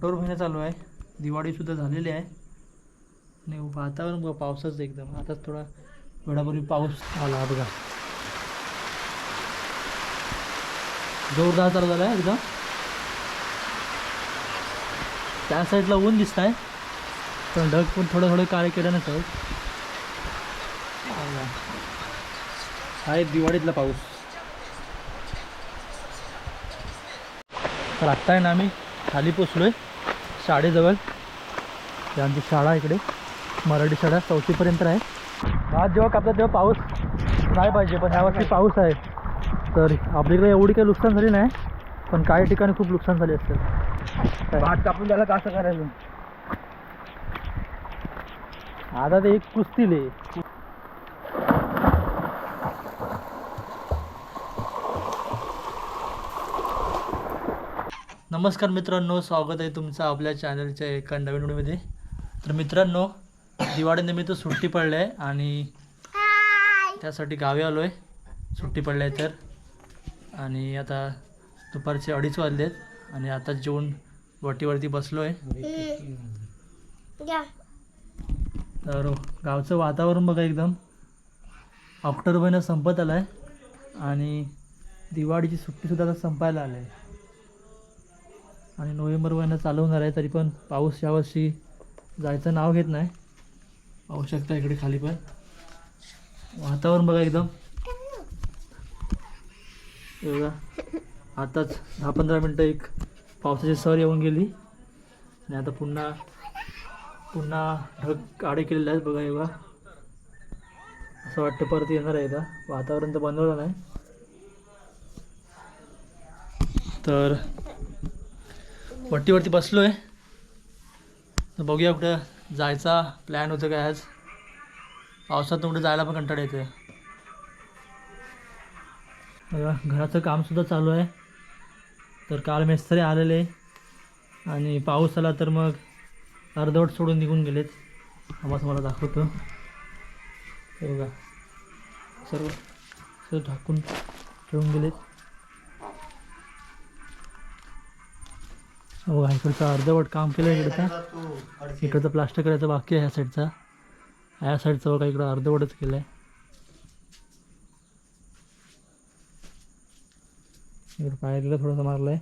October महिना चालू आहे. दिवाळीसुद्धा झालेली आहे. आणि वातावरण बघा पावसाचं एकदम. आताच थोडा वेळापूर्वी पाऊस आला बघा. जोरदार चालू झाला आहे एकदम. त्या साईडला ऊन दिसत आहे पण ढग पण थोडं थोडं काळे केलं ना सर हा आहे दिवाळीतला पाऊस. तर आत्ता आहे ना आम्ही खाली पोचलो आहे शाळेजवळ. ही आमची शाळा इकडे. मराठी शाळा चौथीपर्यंत आहे. आज जेव्हा कापतात तेव्हा पाऊस नाही पाहिजे पण ह्यावर्षी पाऊस आहे. तर आपल्याकडे एवढी काही नुकसान झाली नाही पण काही ठिकाणी खूप नुकसान झाले काय? भात कापून झाला का असं करायचं? आता ते एक कुस्तील. आहे नमस्कार मित्रांनो स्वागत आहे तुमचं आपल्या चॅनलच्या एका नवीन व्हिडिओमध्ये. तर मित्रांनो दिवाळीनिमित्त सुट्टी पडली आहे आणि त्यासाठी गावी आलो आहे सुट्टी पडली आहे तर. आणि आता दुपारचे अडीच वाजले आहेत आणि आता जेवून वटीवरती बसलो आहे तर गावचं वातावरण बघा एकदम. ऑक्टोबर महिना संपत आला आहे आणि दिवाळीची सुट्टीसुद्धा आता संपायला आली आहे आणि नोव्हेंबर महिना चालू होणार आहे तरी पण पाऊस यावर्षी जायचं नाव घेत नाही. पाहू शकता इकडे खाली पण. वातावरण बघा एकदम. एवढा बघा. आताच दहा पंधरा मिनटं एक पावसाची सर येऊन गेली. आणि आता पुन्हा पुन्हा ढग आडे केलेले आहेत बघा एवढा असं वाटतं परत येणार आहे का वातावरण तर बनवलं नाही. तर वट्टीवरती बसलो आहे तर बघूया कुठं जायचा प्लॅन होतं काय आज. पावसात कुठे जायला पण कंटाळा येते घराचं कामसुद्धा चालू आहे. तर काल मेस्त्री आलेले. आणि पाऊस आला तर मग अर्धवट सोडून निघून गेलेत. आम्हाला मला दाखवतो. बघा. सर्व सर्व झाकून ठेवून गेलेत. हो, बघा इकडचं अर्धवट काम केलं आहे इकडचं इकडचं प्लास्टर करायचं बाकी आहे ह्या साईडचा ह्या साईडचं बघा इकडं अर्धवटच केलं आहे इकडं पायरीला थोडंसं मारलं आहे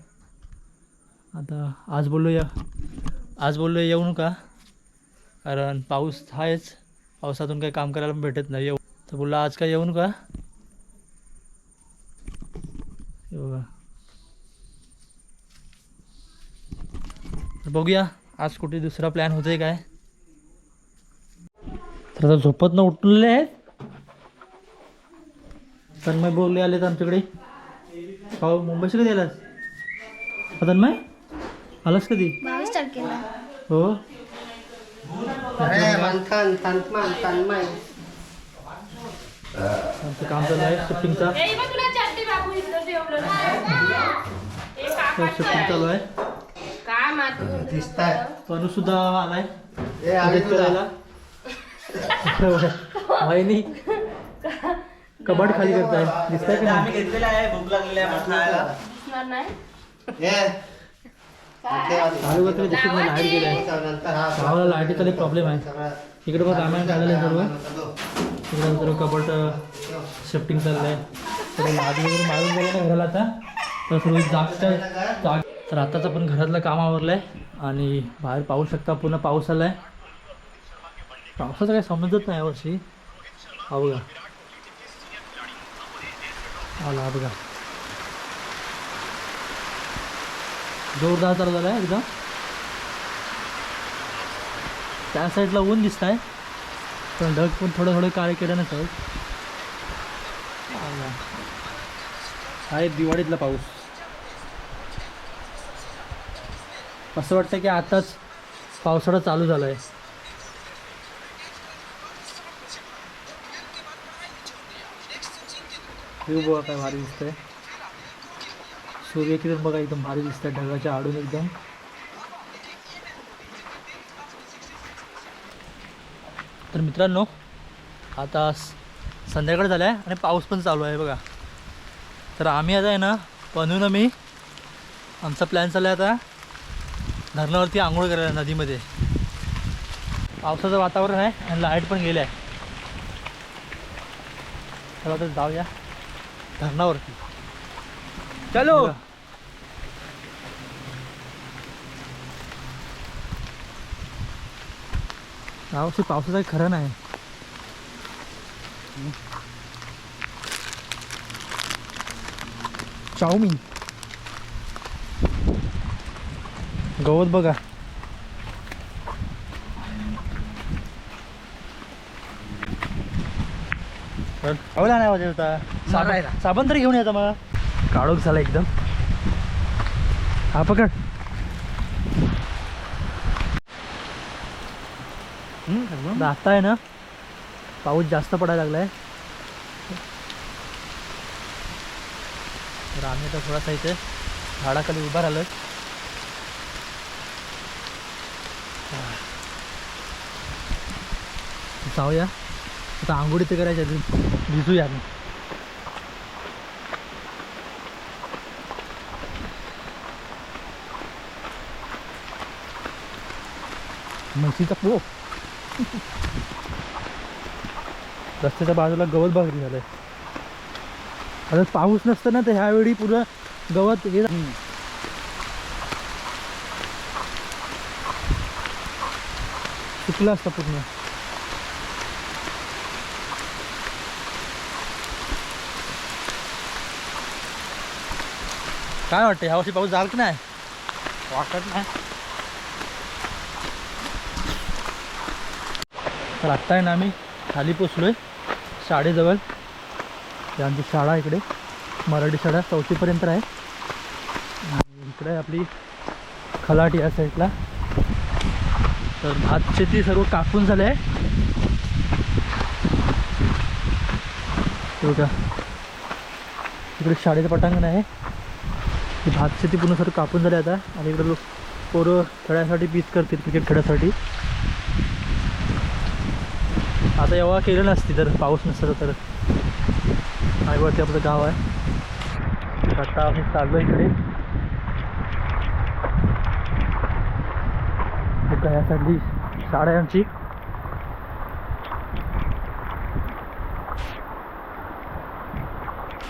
आता आज बोललो या आज बोललो येऊ नका कारण पाऊस आहेच. पावसातून काही काम करायला भेटत नाही. येऊ तर बोललो आज काय येऊ नका हे बघा तर बघूया आज कुठे दुसरा प्लॅन होतोय काय. तर आता झोपत न उठलेले आहेत. तन्मय बोलले आलेत आमच्याकडे. हो मुंबईशी कधी आलास हा, तन्मय? आलास कधी? हो. आमचं काम चालू आहे शिफ्टिंगचा. शिफ्टिंग चालू आहे. दिसताय. तनु सुद्धा आलाय. ए करायला वहिनी कबाड खाली करताय. दिसताय का नाही? घेतलेला आहे भूक लागलेली आहे म्हटलं. चालू करतो दिसत नाही. लाइट गेलाय. नंतर हा गावाला लाईटीचा लई प्रॉब्लेम आहे. सगळं इकडे पण रामायण काढलेलं आहे सर्व. इकडे सर्व कबड शिफ्टिंग चाललंय. वगैरे मारून गेलं ना घराला आता. तर सर्व जागच्या जाग तर आताच आपण घरातलं काम आवरलं आहे आणि बाहेर पाहू शकता पुन्हा पाऊस आला आहे. पावसाचं काही समजत नाही यावर्षी हा बघा. आला हा बघा. जोरदार चालू झाला आहे एकदम. त्या साईडला ऊन दिसत आहे पण ढग पण थोडं थोडं काळे केल्यानंच आहेत. आला. हा दिवाळीतला पाऊस. असं वाटतं की आताच पावसाळा चालू झाला आहे व्ह्यू बघा काय भारी दिसतंय. सूर्यकिरण बघा एकदम भारी दिसतंय ढगाच्या आडून एकदम. तर मित्रांनो आता संध्याकाळ झालं आहे आणि पाऊस पण चालू आहे बघा. तर आम्ही आता आहे ना बनवून आम्ही आमचा प्लॅन चालला आहे आता. धरणावरती आंघोळ करायला नदीमध्ये. पावसाचं वातावरण आहे आणि लाइट पण गेली आहे. चला तर जाऊया धरणावरती. चलो! यावर्षी पावसाचं खरं नाही. चाऊमिन. गवत बघा. नाही होता. मारायला. साबण साबण तरी घेऊन येतं मला काळोख झाला एकदम. हा पकड. आता आहे ना पाऊस जास्त पडायला लागलाय. तर आम्ही आता थोडासा इथे झाडाखाली उभा राहिलो जाऊया. आता आंघोळी ते करायच्या आधी भिजूया आम्ही. म्हशीचा पो रस्त्याच्या बाजूला गवत बागरी झालंय. आता पाऊस नसतं ना तर ह्यावेळी पूर्ण गवत हे सुकलं असतं पूर्ण. काय वाटतं ह्यावर्षी पाऊस झाला की नाही? वाटत नाही. तर आत्ता आहे ना आम्ही खाली पोचलोय शाळेजवळ. आमची शाळा इकडे. मराठी शाळा चौथीपर्यंत आहे. इकडे आपली खलाट या साईडला तर भात शेती सर्व कापून झाले. आहे इकडे शाळेचं पटांगण आहे. ही भात शेती पूर्ण सर कापून झाली आता. आणि इकडे लोक पोरं खेळायसाठी पीच करतील क्रिकेट खेळायसाठी आता एव्हा केलं नसती तर पाऊस नसतं तर. आईवरती आपलं गाव आहे. आता आम्ही चाललो इकडे. यासाठी शाळा आहे आमची.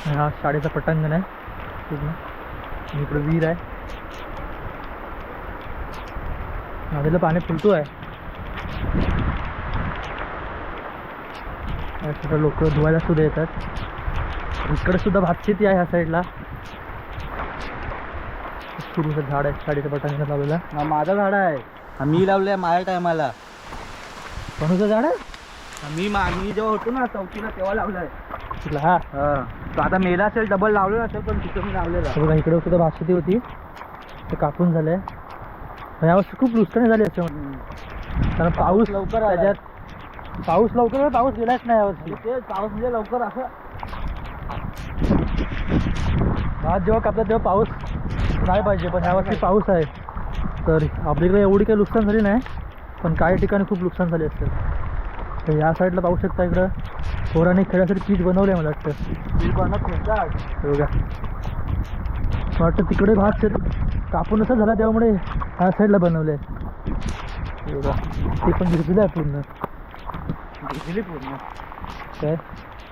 हा शाळेचा पटांगण आहे. इकडं विहीर आहे. नदीला पाणी फुलतो आहे लोक धुवायला सुद्धा येतात. इकडे सुद्धा भात शेती आहे ह्या साईडला. सुरूचं झाड आहे शाळेच्या पटांगण लावलेला. माझा झाड आहे. मी लावलंय माझ्या टायमाला. पणूचं झाड आहे? मी मा- जेव्हा होतो ना चौथीला तेव्हा लावलाय. तिथला हा. तो आता मेला असेल डबल लावलेला असेल पण तिथं मी लावलेला बघा इकडे सुद्धा भात शेती होती. ते कापून झालंय. यावर्षी खूप नुकसानी झाली असते कारण पाऊस लवकर आला. त्याच्यात पाऊस लवकर आहे, पाऊस गेलाच नाही यावर्षी ते पाऊस म्हणजे लवकर असं. भात जेव्हा कापतात तेव्हा पाऊस नाही पाहिजे पण ह्यावर्षी पाऊस आहे. तर आपल्याकडे एवढी काही नुकसान झाली नाही पण काही ठिकाणी खूप नुकसान झाले असेल. तर या साईडला पाहू शकता इकडं. पोराने खेळासाठी पीच बनवलं आहे मला वाटतं. नव्हता हे बघा. मला वाटतं तिकडे भात शेत कापून असं झाला त्यामुळे ह्या साईडला बनवलं आहे बघा. ते पण भिजलं आहे पूर्ण. भिजली पूर्ण. काय?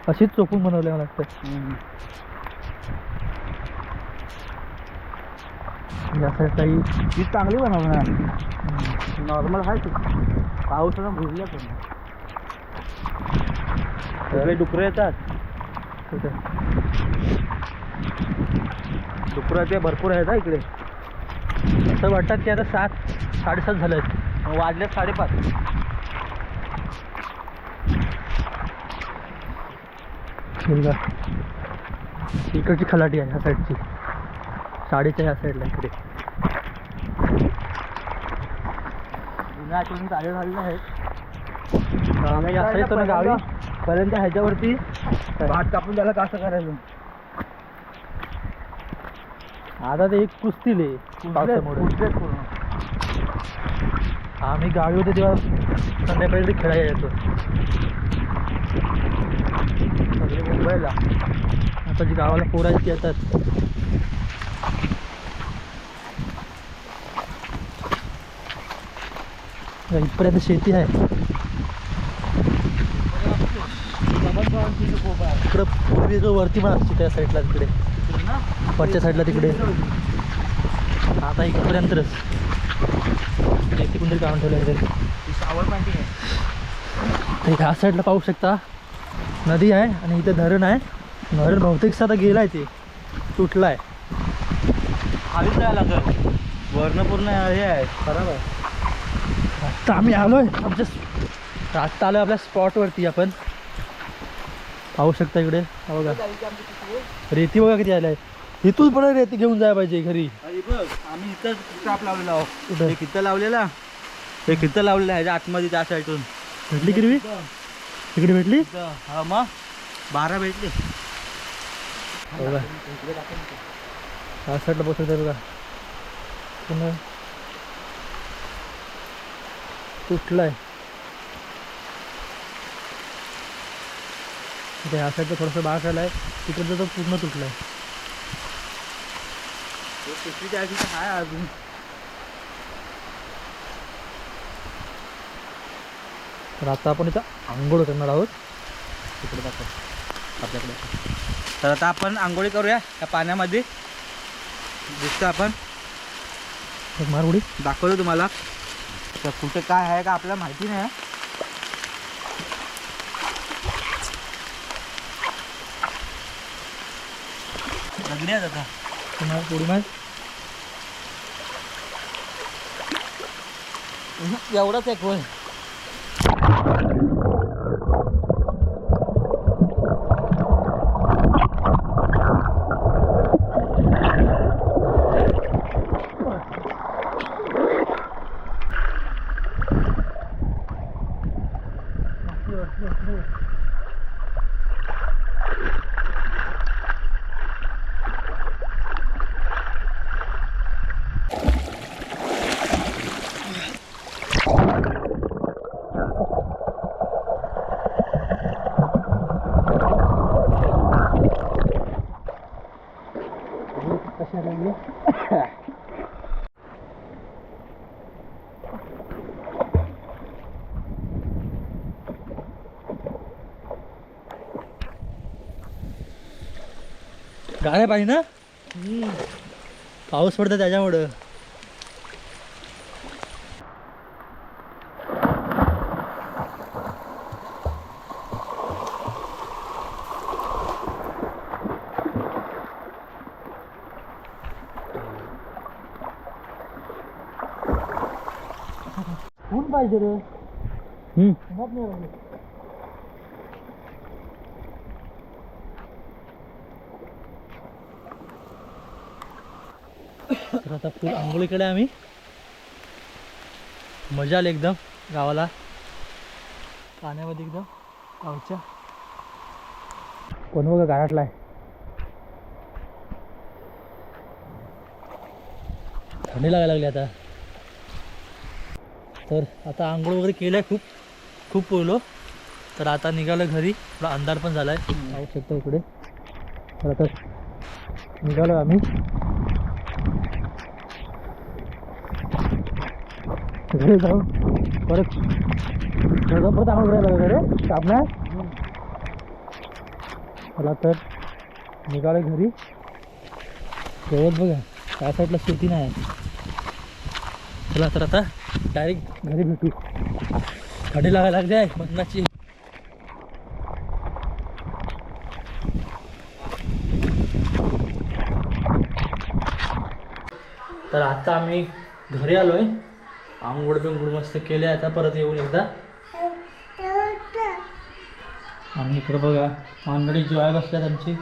अशीच चोपून बनवलं आहे मला वाटतं. या साईडला ही ती चांगली बनवणार. नॉर्मल आहे ती. पावसानं भिजल्या पूर्ण. सगळे डुकरं येतात. डुकरं ते भरपूर आहेत हा इकडे. असं वाटतात की आता सात साडेसात झाले आहेत वाजल्यात साडेपाच. इकडची खलाटी आहे ह्या साईडची. शाळेच्या ह्या साईडला इकडे. जुन्या आठवणी चालू झालेल्या आहेत आम्ही या साईडला गावी? पर्यंत ह्याच्यावरती भात कापून द्यायला कसं करायचं? आता ते एक कुस्तील आहे पावसामुळे. कुठलेच पूर्ण. आम्ही गावी होतो तेव्हा संध्याकाळी ते खेळायला येतो सगळे मुंबईला. आता जी गावाला पोरायची येतात इथपर्यंत शेती आहे. जो वरती पण असते त्या साईडला तिकडे. वरच्या साईडला तिकडे. आता इकडपर्यंतच इथे कोणतरी काढून ठेवलं आहे तर ह्या साईडला पाहू शकता. नदी आहे आणि इथे धरण आहे. धरण बहुतेक आता गेलं आहे ते. तुटलं आहे खालीच जायला लागल. वर्ण पूर्ण हे आहे. खराब आहे आता आम्ही आलो आहे आमच्या आत्ता आलो आपल्या स्पॉटवरती आपण. पाहू शकता इकडे. हा बघा. रेती बघा किती आलं आहे इथून पण रेती घेऊन जायला पाहिजे घरी. बघ आम्ही इथं स्टाप लावलेला आहो कुठं? हे किती लावलेला. हे किती लावलेलं आहे आतमध्ये त्या साईडून भेटली किरवी? इकडे भेटली? हा मग. बारा भेटले. बघा हा साईडला बसू शकता बघा. पुन्हा. तुटलाय. इथे ह्या साईडला थोडंसं बाग आलाय तिकडचं तो पूर्ण त्या दिवशी आहे अजून. तर आता आपण इथं आंघोळ करणार आहोत. तिकडे दाखव आपल्याकडे. तर आता आपण आंघोळी करूया त्या पाण्यामध्ये. दिसतो आपण. एक मार उडी दाखवतो तुम्हाला. तर कुठे काय आहे का आपल्याला माहिती नाही. आहेत आता पुन्हा उडी मार एवढाच एक होय कशा लागली गाड्या पाहिजे ना? पाऊस पडतो त्याच्यामुळं. ऊन पाहिजे रे उन्हात नाही राहिलं. तर आता फुल आंघोळीकडे आम्ही. मजा आली एकदम गावाला. पाण्यामध्ये एकदम गावच्या कोण बघा आहे? थंडी लागायला लागली आता. तर आता आंघोळ वगैरे केलं आहे खूप खूप पोहलो तर आता निघालं घरी. थोडा अंधार पण झाला आहे पाहू शकतो इकडे. तर आता निघालो आम्ही. घरी जाऊ परत परत परत आंघोळ करायला लागलं रे. साबणा चला तर निघालो घरी. जेवत बघा त्या साईडला शेती नाही. चला तर आता डायरेक्ट घरी भेटू. थंडी लागायला लागली आहे मरणाची तर आता आम्ही घरी आलोय. आंघोळ बिंगोळ मस्त केले आता परत येऊन एकदा. आणि इकडं बघा मंडळी जेवाय बसल्यात आमची.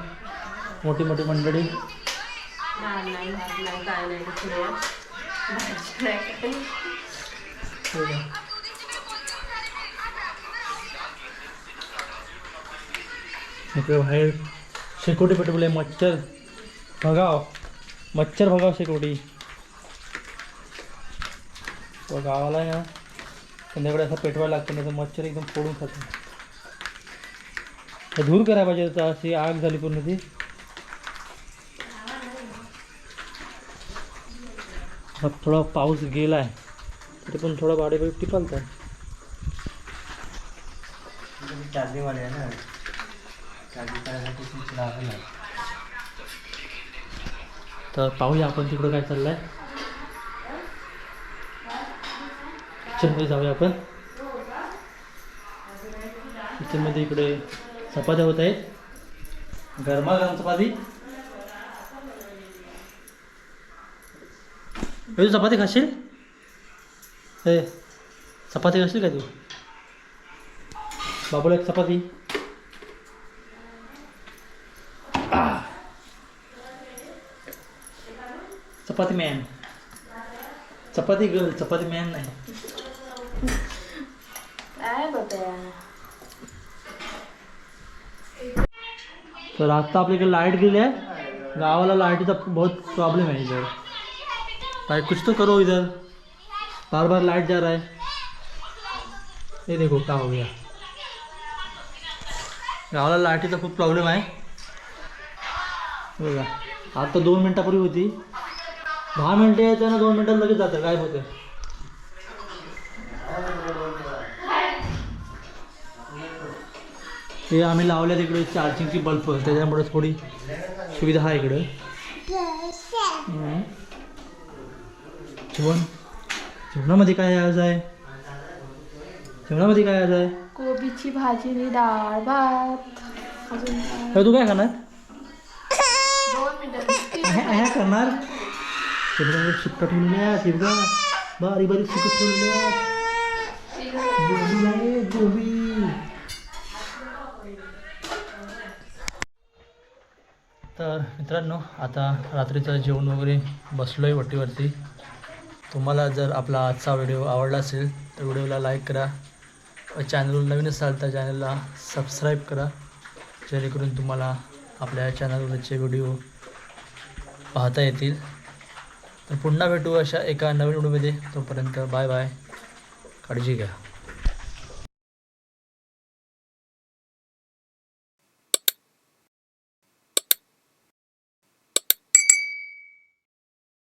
मोठी मोठी मंडळी इकडे बाहेर शेकोटी पेटवले मच्छर. बघाव मच्छर बघाव शेकोटी. तो गावाला आहे ना संध्याकाळी असं पेटवायला लागतं नाही तर मच्छर एकदम फोडून खातो तर दूर करायला पाहिजे आता अशी आग झाली पूर्ण ती. थोडा पाऊस गेला आहे तरी पण थोडा बाडी बिफ्टी पालता चार्जिंगवाले आहे ना. चार्जिंग करायसाठी स्विच लावायला लागेल. तर पाहूया आपण तिकडं काय चाललंय. किचनमध्ये जाऊया आपण. किचनमध्ये इकडे चपात्या होत आहेत. गरमागरम चपाती. तू चपाती खाशील? हे चपाती खाशील का तू? बाबूला एक चपाती. चपाती मॅन. चपाती गर्ल चपाती मॅन नाही. बघा तर आता आपल्या इकडे लाईट गेली आहे गावाला लाईटीचा बहुत प्रॉब्लम है इधर। भाई, कुछ तो करो इधर। बार बार लाइट जा रहा है। ये देखो क्या हो गया। गावाला लाईटीचा खूप प्रॉब्लेम आहे बघा आता दोन मिनटापूर्वी होती। दहा मिनटं यायचं ना दोन मिनटात लगेच जातं काय होतं। हे आम्ही लावल्या तिकडे चार्जिंगची बल्ब त्याच्यामुळे थोडी सुविधा आहे इकडे. जेवण? जेवणामध्ये काय आज आहे? जेवणामध्ये काय आज आहे? कोबीची भाजी आणि डाळ भात. अजून तू काय खाणार? ह्या करणार? जेवणामध्ये सुट्टा ठेवलेल्या हिरवा बारीक बारीक सुकट ठेवलेल्या आहेत गोबी आहे गोबी तर मित्रांनो आता रात्रीचं जेवण वगैरे बसलो आहे वटीवरती तुम्हाला जर आपला आजचा व्हिडिओ आवडला असेल तर व्हिडिओला लाईक करा. व चॅनलवर नवीन असाल तर चॅनलला सबस्क्राईब करा. जेणेकरून तुम्हाला आपल्या चॅनलवरचे व्हिडिओ पाहता येतील. तर पुन्हा भेटू अशा एका नवीन व्हिडिओमध्ये. तोपर्यंत बाय बाय काळजी घ्या.